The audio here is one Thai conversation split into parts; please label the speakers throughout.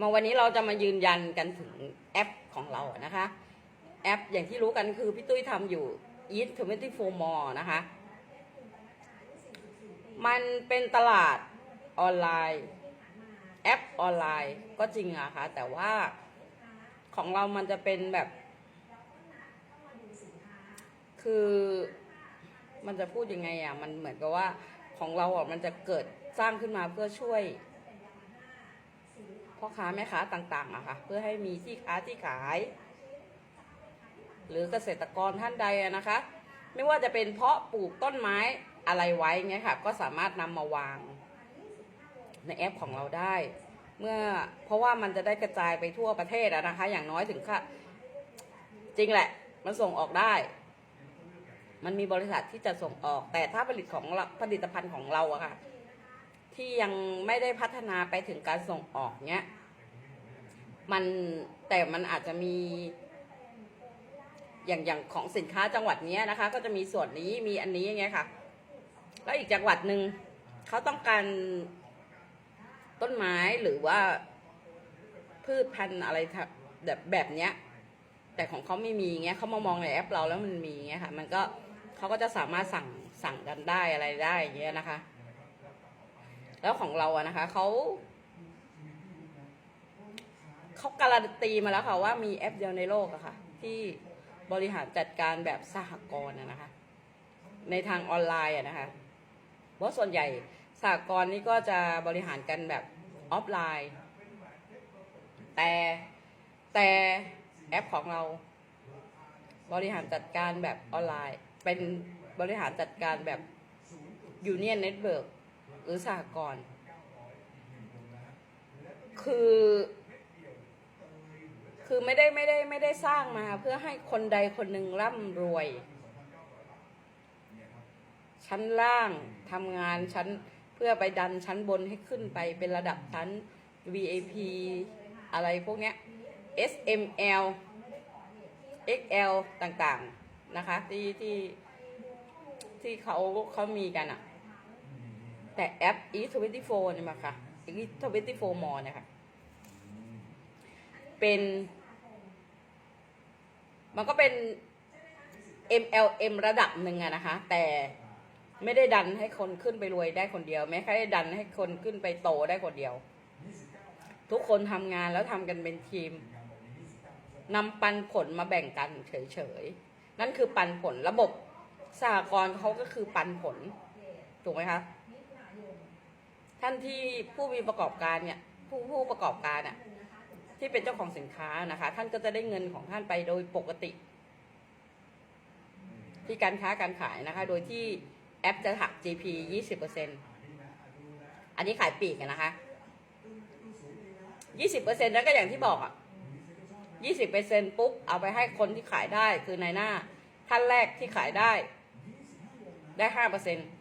Speaker 1: มาวันนี้เราจะมายืนยันกันถึงแอปของเรานะคะ แอปอย่างที่รู้กันคือพี่ตุ้ยทำอยู่ Eat 24 More นะคะ มันเป็นตลาดออนไลน์ แอปออนไลน์ก็จริงอะค่ะ แต่ว่าของเรามันจะเป็นแบบ คือมันจะพูดยังไงอะมันเหมือนกับว่าของเราอะมันจะเกิดสร้างขึ้นมาเพื่อช่วย พ่อค้าแม่ค้าต่างๆอะค่ะ เพื่อให้มีที่ค้าที่ขาย หรือเกษตรกรท่านใดนะคะ ไม่ว่าจะเป็นเพาะปลูกต้นไม้อะไรไว้เงี้ยค่ะ ก็สามารถนำมาวาง ในแอปของเราได้ เมื่อเพราะว่ามันจะได้กระจายไปทั่วประเทศอะนะคะ อย่างน้อยถึงค่ะ จริงแหละ มันส่งออกได้ มันมีบริษัทที่จะส่งออกแต่ถ้าผลิตของผลิตภัณฑ์ของเราอะค่ะ ที่ยังไม่ได้พัฒนาไปถึงการส่งออกเนี้ย มันแต่มันอาจจะมี อย่างอย่างของสินค้าจังหวัดเนี้ยนะคะ ก็จะมีส่วนนี้มีอันนี้อย่างเงี้ยค่ะ แล้วอีกจังหวัดหนึ่งเขาต้องการต้นไม้หรือว่าพืชพันธุ์อะไรแบบแบบเนี้ย แต่ของเขาไม่มีเงี้ยเขามามองในแอปเราแล้วมันมีเงี้ยค่ะ มันก็เขาก็จะสามารถสั่งสั่งกันได้อะไรได้อย่างเงี้ยนะคะ แล้วของเราอะนะคะเขาเขาการันตีมาแล้วค่ะว่ามีแอปเดียวในโลกอะค่ะ ที่บริหารจัดการแบบสหกรณ์นะคะ ในทางออนไลน์อะนะคะเพราะส่วนใหญ่สหกรณ์นี่ก็จะบริหารกันแบบออฟไลน์ แต่แต่แอปของเรา บริหารจัดการแบบออนไลน์ เป็นบริหารจัดการแบบ Union Network หรือสหกรณ์คือคือไม่ได้ไม่ได้ไม่ได้สร้างมาเพื่อให้คนใดคนหนึ่งร่ำรวย ชั้นล่างทำงานชั้นเพื่อไปดันชั้นบนให้ขึ้นไปเป็นระดับชั้น VIP อะไรพวกเนี้ย SML XL ต่างๆ นะคะ ที่ที่ที่เขาเขามีกันอะ แต่แอป E24 เนี่ยมาค่ะ E24 More เนี่ยค่ะ เป็น มันก็เป็น MLM ระดับหนึ่งอะนะคะ แต่ไม่ได้ดันให้คนขึ้นไปรวยได้คนเดียวไม่ได้ดันให้คนขึ้นไปโตได้คนเดียว ทุกคนทำงานแล้วทำกันเป็นทีมนำปันผลมาแบ่งกันเฉยๆ นั่นคือปันผลระบบสหกรณ์เขาก็คือปันผล ถูกไหมคะ ท่านที่ผู้มีประกอบการเนี่ยผู้ผู้ประกอบการอะที่เป็นเจ้าของสินค้านะคะ ท่านก็จะได้เงินของท่านไปโดยปกติ ที่การค้าการขายนะคะ โดยที่แอปจะหัก GP 20%อันนี้ขายปลีกอะนะคะ20%แล้วก็อย่างที่บอกอะ20%ปุ๊บเอาไปให้คนที่ขายได้คือนายหน้า ท่านแรกที่ขายได้ได้5%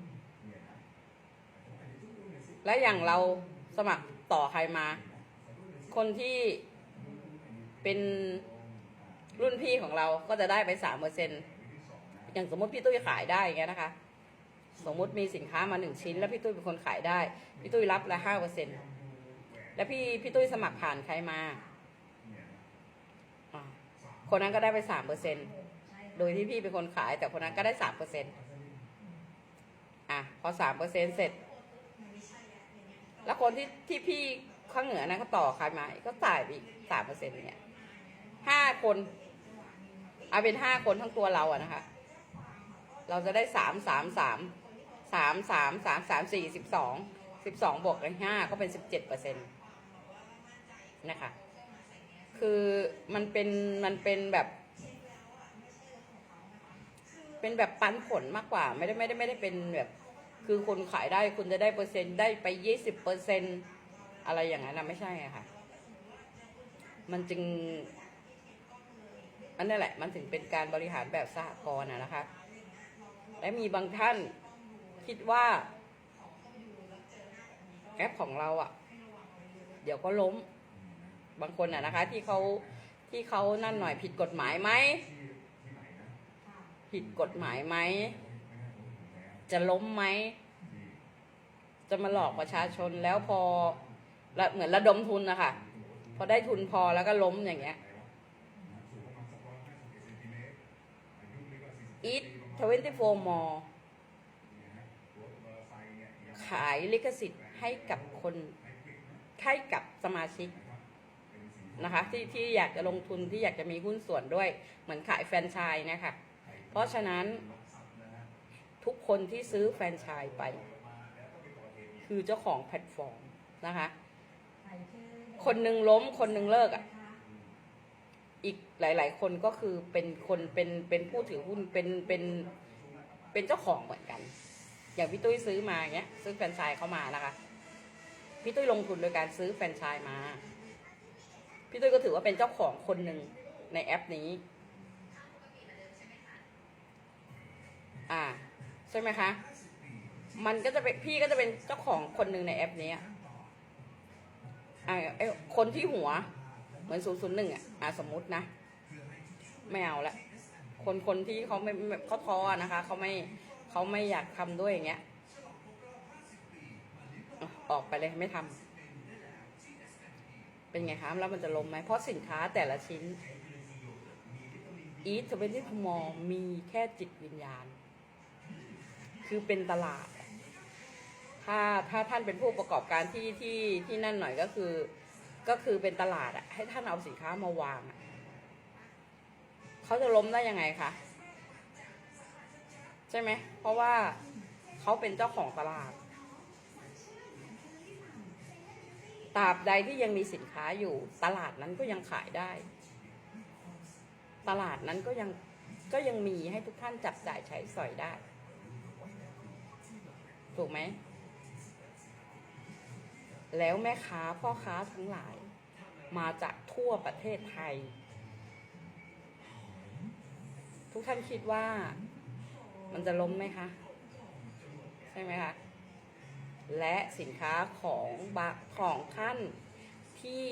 Speaker 1: และอย่างเราสมัครต่อใครมา คนที่เป็นรุ่นพี่ของเราก็จะได้ไปสามเปอร์เซ็นอย่างสมมติพี่ตุ้ยขายได้อย่างเงี้ยนะคะ สมมติมีสินค้ามาหนึ่งชิ้น แล้วพี่ตุ้ยเป็นคนขายได้ พี่ตุ้ยรับละห้าเปอร์เซ็นแล้วพี่พี่ตุ้ยสมัครผ่านใครมาอ่าคนนั้นก็ได้ไปสามเปอร์เซ็นโดยที่พี่เป็นคนขายแต่คนนั้นก็ได้สามเปอร์เซ็นอะพอสามเปอร์เซ็นเสร็จ แล้วคนที่ที่พี่ข้างเหนือนะเขาต่อใครมาก็จ่ายไปอีกสามเปอร์เซ็นต์เนี่ยห้าคนเอาเป็นห้าคนทั้งตัวเราอะนะคะ เราจะได้สามสามสามสามสามสามสามสี่สิบสองสิบสองบวกกันห้าก็เป็นสิบเจ็ดเปอร์เซ็นต์นะคะ คือมันเป็นมันเป็นแบบ เป็นแบบปันผลมากกว่า ไม่ได้ไม่ได้ไม่ได้เป็นแบบ คือคนขายได้คุณจะได้เปอร์เซ็นต์ได้ไปยี่สิบเปอร์เซ็นอะไรอย่างนั้นนะไม่ใช่อะค่ะ มันจึงอันนั่นแหละ มันถึงเป็นการบริหารแบบสหกรณ์อะนะคะ และมีบางท่านคิดว่า แอปของเราอะ่ะ เดี๋ยวก็ล้ม บางคนอะนะคะ ที่เขาที่เขานั่นหน่อยผิดกฎหมายไหมผิดกฎหมายไหม จะล้มไหม จะมาหลอกประชาชนแล้วพอเหมือนระดมทุนนะคะพอได้ทุนพอแล้วก็ล้มอย่างเงี้ย Eat 24 more ขายลิขสิทธิ์ให้กับคนให้กับสมาชิกนะคะ ที่ที่อยากจะลงทุนที่อยากจะมีหุ้นส่วนด้วย เหมือนขายแฟรนไชส์นะคะ เพราะฉะนั้น ทุกคนที่ซื้อแฟรนไชส์ไป คือเจ้าของแพลตฟอร์มนะคะ คนหนึ่งล้มคนหนึ่งเลิกอะ อีกหลาย ๆ คนก็คือเป็นคนเป็นเป็นผู้ถือหุ้นเป็นเป็นเป็นเจ้าของเหมือนกัน อย่างพี่ตุ้ยซื้อมาเงี้ย ซื้อแฟรนไชส์เข้ามานะคะพี่ตุ้ยลงทุนโดยการซื้อแฟรนไชส์มา พี่ตุ้ยก็ถือว่าเป็นเจ้าของคนหนึ่งในแอปนี้ อ่า ใช่ไหมคะ มันก็จะเป็นพี่ก็จะเป็นเจ้าของคนหนึ่งในแอปนี้อะอ่าคนที่หัว เหมือนศูนย์ศูนย์หนึ่งอะสมมตินะไม่เอาละคนคนที่เขาไม่เขาท้อนะคะเขาไม่เขาไม่อยากทำด้วยอย่างเงี้ย ออกไปเลยไม่ทำเป็นไงคะแล้วมันจะลมไหมเพราะสินค้าแต่ละชิ้นอีทเป็นที่พมอมีแค่จิตวิญญาณ คือเป็นตลาด ถ้าถ้าท่านเป็นผู้ประกอบการที่ที่ที่นั่นหน่อยก็คือ ก็คือเป็นตลาดอะให้ท่านเอาสินค้ามาวางอะเขาจะล้มได้ยังไงคะใช่ไหมเพราะว่าเขาเป็นเจ้าของตลาดตราบใดที่ยังมีสินค้าอยู่ ตลาดนั้นก็ยังขายได้ ตลาดนั้นก็ยังก็ยังมีให้ทุกท่านจับจ่ายใช้สอยได้ ถูกไหม แล้วแม่ค้าพ่อค้าทั้งหลาย มาจากทั่วประเทศไทย ทุกท่านคิดว่ามันจะล้มไหมคะ ใช่ไหมคะ และสินค้าของบของท่านที่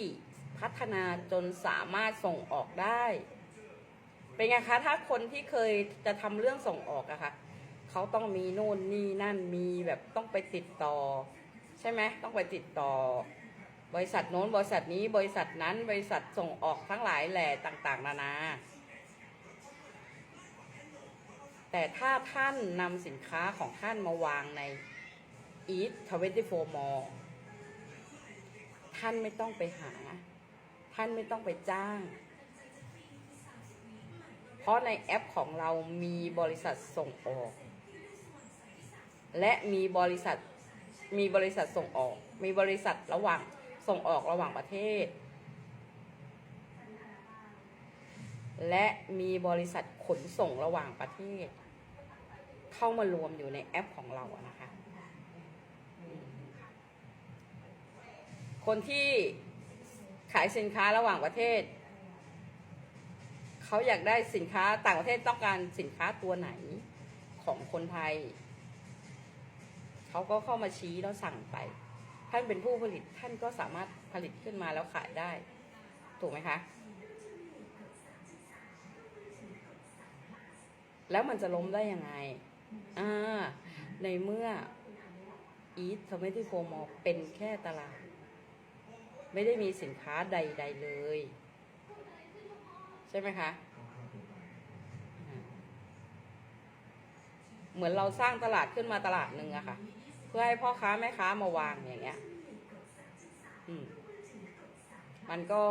Speaker 1: พัฒนาจนสามารถส่งออกได้ เป็นไงคะ ถ้าคนที่เคยจะทำเรื่องส่งออกอะคะ่ะ เขาต้องมีโน่นนี่นั่นมีแบบต้องไปติดต่อ ใช่ไหมต้องไปติดต่อ บริษัทโน้นบริษัทนี้บริษัทนั้นบริษัทส่งออกทั้งหลายแหล่ต่างๆ นานา แต่ถ้าท่านนำสินค้าของท่านมาวางใน Eat 24 Mall ท่านไม่ต้องไปหา ท่านไม่ต้องไปจ้าง เพราะในแอปของเรามีบริษัทส่งออก และมีบริษัทมีบริษัทส่งออก มีบริษัทระหว่างส่งออกระหว่างประเทศ และมีบริษัทขนส่งระหว่างประเทศ เข้ามารวมอยู่ในแอปของเราอะนะคะ คนที่ขายสินค้าระหว่างประเทศ เขาอยากได้สินค้าต่างประเทศต้องการสินค้าตัวไหนของคนไทย เขาก็เข้ามาชี้แล้วสั่งไป ท่านเป็นผู้ผลิตท่านก็สามารถผลิตขึ้นมาแล้วขายได้ ถูกไหมคะ แล้วมันจะล้มได้ยังไงอ่าในเมื่อ Eat 24 Mall เป็นแค่ตลาด ไม่ได้มีสินค้าใด ๆ เลย ใช่ไหมคะ เหมือนเราสร้างตลาดขึ้นมาตลาดหนึ่งอะค่ะ พื่อให้พ่อค้าแม่ค้ามาวางอย่างเงี้ย อืม มันก็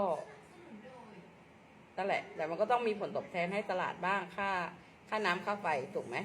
Speaker 1: นั่นแหละ แต่มันก็ต้องมีผลตอบแทนให้ตลาดบ้างค่า ค่าน้ำค่าไฟถูกไหม